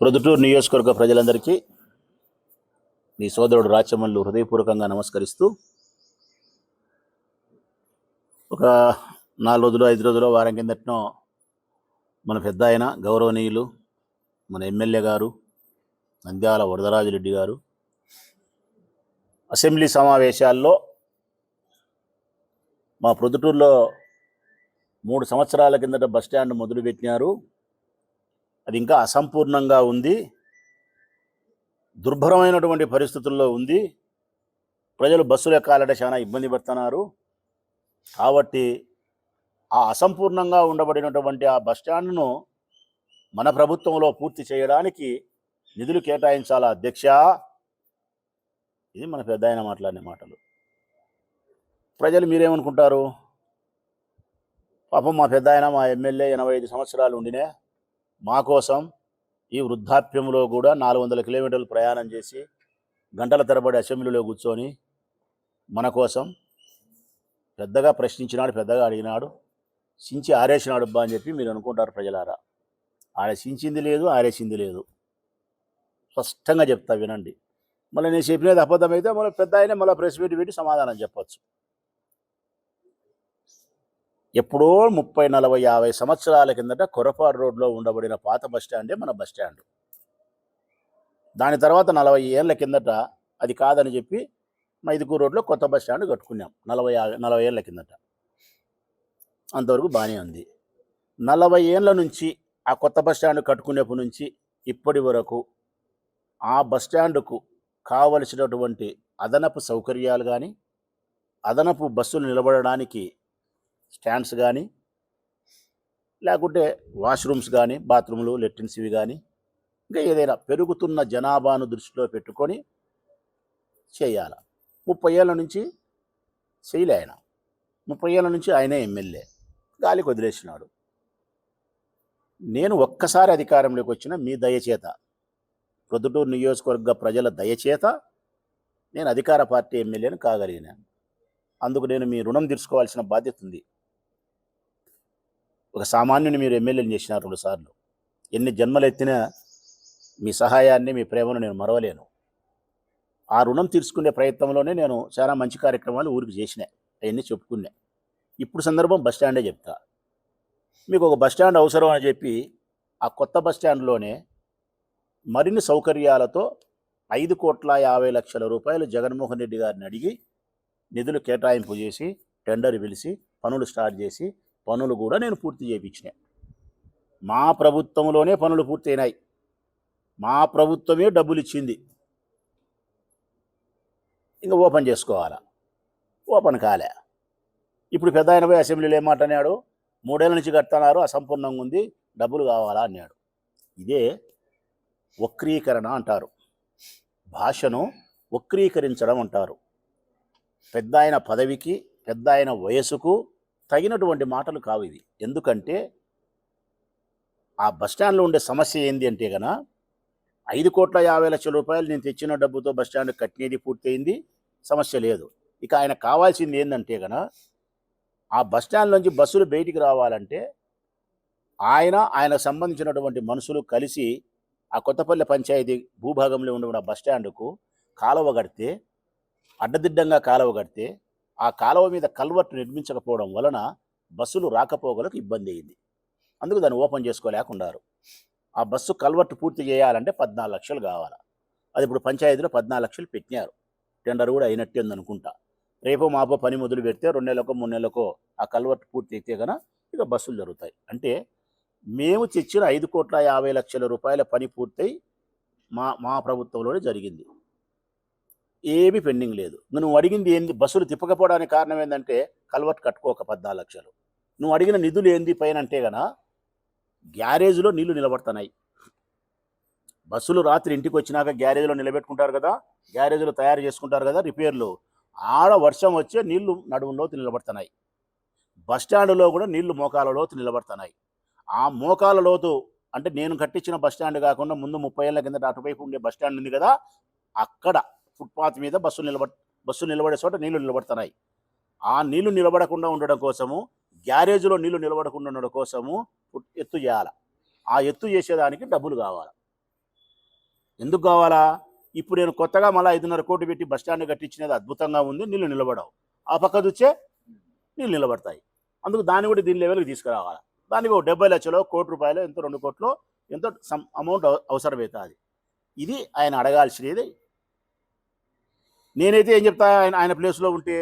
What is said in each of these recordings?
ప్రొద్దుటూరు నియోజకవర్గ ప్రజలందరికీ మీ సోదరుడు రాచమల్లు హృదయపూర్వకంగా నమస్కరిస్తూ ఒక నాలుగు రోజులు ఐదు రోజులు వారం కిందటనో మన పెద్ద ఆయన గౌరవనీయులు మన ఎమ్మెల్యే గారు నంద్యాల వరదరాజురెడ్డి గారు అసెంబ్లీ సమావేశాల్లో మా ప్రొద్దుటూరులో మూడు సంవత్సరాల కిందట బస్టాండ్ మొదలుపెట్టినారు. అది ఇంకా అసంపూర్ణంగా ఉంది. దుర్భరమైనటువంటి పరిస్థితుల్లో ఉంది. ప్రజలు బస్సులు ఎక్కాలంటే చాలా ఇబ్బంది పడుతున్నారు. కాబట్టి ఆ అసంపూర్ణంగా ఉండబడినటువంటి ఆ బస్టాండ్ను మన ప్రభుత్వంలో పూర్తి చేయడానికి నిధులు కేటాయించాలా అధ్యక్ష? ఇది మన పెద్ద ఆయన మాట్లాడిన మాటలు. ప్రజలు మీరేమనుకుంటారు? పాపం మా పెద్ద ఆయన మా ఎమ్మెల్యే ఎనభై ఐదు సంవత్సరాలు ఉండినే మా కోసం ఈ వృద్ధాప్యంలో కూడా నాలుగు వందల కిలోమీటర్లు ప్రయాణం చేసి గంటల తరబడి అసెంబ్లీలో కూర్చొని మన కోసం పెద్దగా ప్రశ్నించినాడు పెద్దగా అడిగినాడు సించి ఆరేసినాడు అబ్బా అని చెప్పి మీరు అనుకుంటారు ప్రజలారా. ఆడ సించింది లేదు ఆరేసింది లేదు. స్పష్టంగా చెప్తా వినండి. మళ్ళీ నేను చెప్పినది అబద్ధమైతే మళ్ళీ పెద్ద ఆయన మళ్ళీ ప్రెస్ మీట్ పెట్టి సమాధానం చెప్పొచ్చు. ఎప్పుడో ముప్పై నలభై యాభై సంవత్సరాల కిందట కొరపాడు రోడ్లో ఉండబడిన పాత బస్ స్టాండే మన బస్ స్టాండ్. దాని తర్వాత నలభై ఏళ్ళ కిందట అది కాదని చెప్పి మైదుకూరు రోడ్లో కొత్త బస్ స్టాండ్ కట్టుకున్నాం. నలభై నలభై ఏళ్ళ కిందట. అంతవరకు బాగానే ఉంది. నలభై ఏళ్ళ నుంచి ఆ కొత్త బస్ స్టాండ్ కట్టుకునేప్పటి నుంచి ఇప్పటి వరకు ఆ బస్ స్టాండ్కు కావలసినటువంటి అదనపు సౌకర్యాలు కానీ అదనపు బస్సులు నిలబడడానికి స్టాండ్స్ కానీ లేకుంటే వాష్రూమ్స్ కానీ బాత్రూమ్లు లెట్రిన్స్ ఇవి కానీ ఇంకా ఏదైనా పెరుగుతున్న జనాభాను దృష్టిలో పెట్టుకొని చేయాలి. ముప్పై ఏళ్ళ నుంచి చేయలే ఆయన. ముప్పై ఏళ్ళ నుంచి ఆయనే ఎమ్మెల్యే. గాలికి వదిలేసినాడు నేను ఒక్కసారి అధికారంలోకి వచ్చిన మీ దయచేత ప్రొద్దుటూరు నియోజకవర్గ ప్రజల దయచేత నేను అధికార పార్టీ ఎమ్మెల్యేను కాగలిగినాను అందుకు నేను మీ రుణం తీర్చుకోవాల్సిన బాధ్యత ఉంది. ఒక సామాన్యుని మీరు ఎమ్మెల్యేని చేసినారు రెండు సార్లు. ఎన్ని జన్మలు ఎత్తినా మీ సహాయాన్ని మీ ప్రేమను నేను మరవలేను. ఆ రుణం తీర్చుకునే ప్రయత్నంలోనే నేను చాలా మంచి కార్యక్రమాలు ఊరికి చేసినా అవన్నీ చెప్పుకున్నా. ఇప్పుడు సందర్భం బస్ స్టాండే చెప్తా. మీకు ఒక బస్ స్టాండ్ అవసరం అని చెప్పి ఆ కొత్త బస్ స్టాండ్లోనే మరిన్ని సౌకర్యాలతో ఐదు కోట్ల యాభై లక్షల రూపాయలు జగన్మోహన్ రెడ్డి గారిని అడిగి నిధులు కేటాయింపు చేసి టెండర్ పిలిచి పనులు స్టార్ట్ చేసి పనులు కూడా నేను పూర్తి చేయించిన. మా ప్రభుత్వంలోనే పనులు పూర్తయినాయి. మా ప్రభుత్వమే డబ్బులు ఇచ్చింది ఇంకా ఓపెన్ చేసుకోవాలా? ఓపెన్ కాలే. ఇప్పుడు పెద్ద ఆయన పోయి అసెంబ్లీలో ఏం మూడేళ్ళ నుంచి కడుతున్నారు అసంపూర్ణంగా ఉంది డబ్బులు కావాలా అన్నాడు. ఇదే వక్రీకరణ అంటారు. భాషను వక్రీకరించడం అంటారు. పెద్ద ఆయన పదవికి పెద్ద ఆయన వయసుకు తగినటువంటి మాటలు కావు ఇవి. ఎందుకంటే ఆ బస్టాండ్లో ఉండే సమస్య ఏంది అంటే గన ఐదు కోట్ల యాభై లక్షల రూపాయలు నేను తెచ్చిన డబ్బుతో బస్టాండ్ కట్టినది పూర్తయింది సమస్య లేదు. ఇక ఆయన కావాల్సింది ఏంటంటే గన ఆ బస్టాండ్ నుంచి బస్సులు బయటికి రావాలంటే ఆయన ఆయనకు సంబంధించినటువంటి మనుషులు కలిసి ఆ కొత్తపల్లి పంచాయతీ భూభాగంలో ఉన్న బస్ స్టాండ్కు కాలువ కడితే అడ్డదిడ్డంగా కాలువ కడితే ఆ కాలువ మీద కల్వర్ట్ నిర్మించకపోవడం వలన బస్సులు రాకపోగలకు ఇబ్బంది అయింది. అందుకు దాన్ని ఓపెన్ చేసుకోలేకున్నారు. ఆ బస్సు కల్వర్ట్ పూర్తి చేయాలంటే పద్నాలుగు లక్షలు కావాలి? అది ఇప్పుడు పంచాయతీలో పద్నాలుగు లక్షలు పెట్టినారు. టెండర్ కూడా అయినట్టే అనుకుంటా రేపో మాపో పని మొదలు పెడితే రెండు నెలలకో మూడు నెలలకో ఆ కల్వర్ట్ పూర్తి అయితే కనుక ఇక బస్సులు జరుగుతాయి. అంటే మేము తెచ్చిన ఐదు కోట్ల యాభై లక్షల రూపాయల పని పూర్తయి మా మా ప్రభుత్వంలోనే జరిగింది. ఏమీ పెండింగ్ లేదు. నువ్వు అడిగింది ఏంది? బస్సులు తిప్పకపోవడానికి కారణం ఏంటంటే కల్వర్ట్ కట్టుకోక పద్నాలుగు లక్షలు. నువ్వు అడిగిన నిధులు ఏంది పైన అంటే గన గ్యారేజ్లో నీళ్ళు నిలబడుతున్నాయి. బస్సులు రాత్రి ఇంటికి వచ్చినాక గ్యారేజ్లో నిలబెట్టుకుంటారు కదా గ్యారేజ్లో తయారు చేసుకుంటారు కదా రిపేర్లు. ఆడ వర్షం వచ్చే నీళ్ళు నడుములోతు నిలబడుతున్నాయి. బస్ స్టాండ్లో కూడా నీళ్ళు మోకాల లోతు నిలబడుతున్నాయి. ఆ మోకాల లోతు అంటే నేను కట్టించిన బస్ స్టాండ్ కాకుండా ముందు ముప్పై ఏళ్ళ కిందట అటువైపు ఉండే బస్ స్టాండ్ ఉంది కదా అక్కడ ఫుట్పాత్ మీద బస్సులు నిలబ బస్సు నిలబడే చోట నీళ్ళు నిలబడుతున్నాయి. ఆ నీళ్ళు నిలబడకుండా ఉండడం కోసము గ్యారేజ్లో నీళ్ళు నిలబడకుండా ఉండడం కోసము ఫుట్- ఎత్తు చేయాలి. ఆ ఎత్తు చేసేదానికి డబ్బులు కావాలి. ఎందుకు కావాలా? ఇప్పుడు నేను కొత్తగా మళ్ళీ ఐదున్నర కోట్లు పెట్టి బస్ స్టాండ్ కట్టించినది అద్భుతంగా ఉంది నీళ్ళు నిలబడవు. ఆ పక్క చూచే నీళ్ళు నిలబడతాయి. అందుకు దాన్ని కూడా దీని లెవెల్కి తీసుకురావాలి. దానికి ఒక డెబ్బై లక్షలు కోటి రూపాయలు ఎంతో రెండు కోట్లు ఎంతో సమ్ అమౌంట్ అవసరమవుతుంది ఇది ఆయన అడగాల్సినది. నేనైతే ఏం చెప్తా? ఆయన ఆయన ప్లేస్లో ఉంటే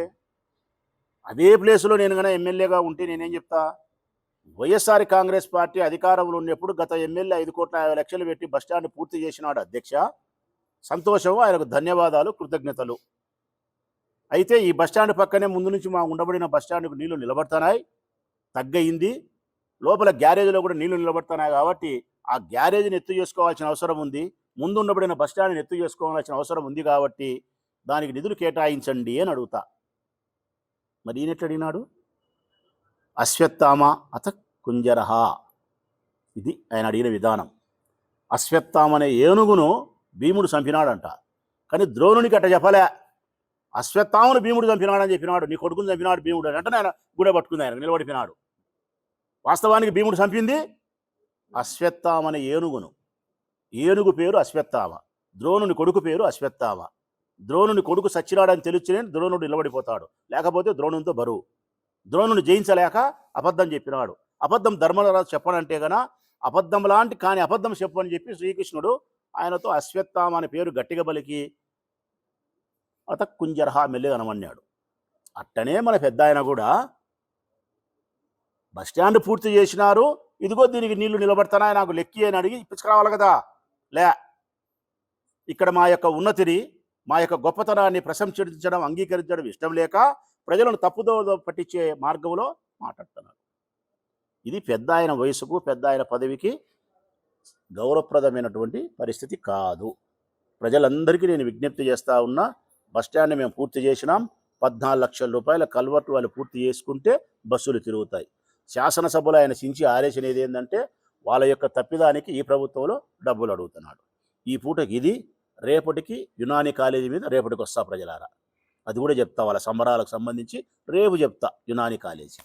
అదే ప్లేస్లో నేను కన్నా ఎమ్మెల్యేగా ఉంటే నేనేం చెప్తా? వైఎస్ఆర్ కాంగ్రెస్ పార్టీ అధికారంలో ఉన్నప్పుడు గత ఎమ్మెల్యే ఐదు కోట్ల యాభై లక్షలు పెట్టి బస్టాండ్ పూర్తి చేసినాడు అధ్యక్ష. సంతోషం ఆయనకు ధన్యవాదాలు కృతజ్ఞతలు. అయితే ఈ బస్టాండ్ పక్కనే ముందు నుంచి మా ఉండబడిన బస్టాండ్కు నీళ్ళు నిలబడుతున్నాయి. తగ్గయింది. లోపల గ్యారేజ్లో కూడా నీళ్ళు నిలబడుతున్నాయి కాబట్టి ఆ గ్యారేజ్ని ఎత్తు చేసుకోవాల్సిన అవసరం ఉంది. ముందు ఉండబడిన బస్టాండ్ని ఎత్తు చేసుకోవాల్సిన అవసరం ఉంది కాబట్టి దానికి నిధులు కేటాయించండి అని అడుగుతా. మరి ఈయన ఎట్లా అడిగినాడు? అశ్వత్థామ అత కుంజరహ. ఇది ఆయన అడిగిన విధానం. అశ్వత్థామ అనే ఏనుగును భీముడు చంపినాడంట. కానీ ద్రోణునికి అట్ట చెప్పలే. అశ్వత్థామను భీముడు చంపినాడని చెప్పినాడు. నీ కొడుకుని చంపినాడు భీముడు అని. అంటే ఆయన గుడ పట్టుకుంది ఆయన నిలబడిపోయినాడు. వాస్తవానికి భీముడు చంపింది అశ్వత్థామ అనే ఏనుగును. ఏనుగు పేరు అశ్వత్థామ. ద్రోణుని కొడుకు పేరు అశ్వత్థామ. ద్రోణుని కొడుకు సచ్చినాడని తెలిసినే ద్రోణుడు నిలబడిపోతాడు. లేకపోతే ద్రోణునితో బరువు. ద్రోణుని జయించలేక అబద్ధం చెప్పినాడు. అబద్ధం ధర్మరాజు చెప్పనంటే గన అబద్ధం లాంటి కాని అబద్ధం చెప్పని చెప్పి శ్రీకృష్ణుడు ఆయనతో అశ్వత్థామ అనే పేరు గట్టిగా బలికి అత కుంజరహ మెల్లిగనమన్నాడు అట్టనే మన పెద్ద ఆయన కూడా బస్టాండ్ పూర్తి చేసినారు. ఇదిగో దీనికి నీళ్ళు నిలబడుతున్నాయి నాకు లెక్కి అని అడిగి ఇప్పించుకురావాలి కదా. లే ఇక్కడ మా యొక్క ఉన్నతిని మా యొక్క గొప్పతనాన్ని ప్రశంసించడం అంగీకరించడం ఇష్టం లేక ప్రజలను తప్పుదో పట్టించే మార్గంలో మాట్లాడుతున్నారు. ఇది పెద్ద ఆయన వయసుకు పెద్ద ఆయన పదవికి గౌరవప్రదమైనటువంటి పరిస్థితి కాదు. ప్రజలందరికీ నేను విజ్ఞప్తి చేస్తూ ఉన్నా బస్ మేము పూర్తి చేసినాం. పద్నాలుగు లక్షల రూపాయల కల్వర్ట్ వాళ్ళు పూర్తి చేసుకుంటే బస్సులు తిరుగుతాయి. శాసనసభలో ఆయన సించి ఏది ఏంటంటే వాళ్ళ యొక్క తప్పిదానికి ఈ ప్రభుత్వంలో డబ్బులు అడుగుతున్నాడు. ఈ పూటకి ఇది రేపటికి యునాని కాలేజీ మీద రేపటికి వస్తా ప్రజలారా. అది కూడా చెప్తా వాళ్ళ సంబరాలకు సంబంధించి రేపు చెప్తా యునాని కాలేజీ.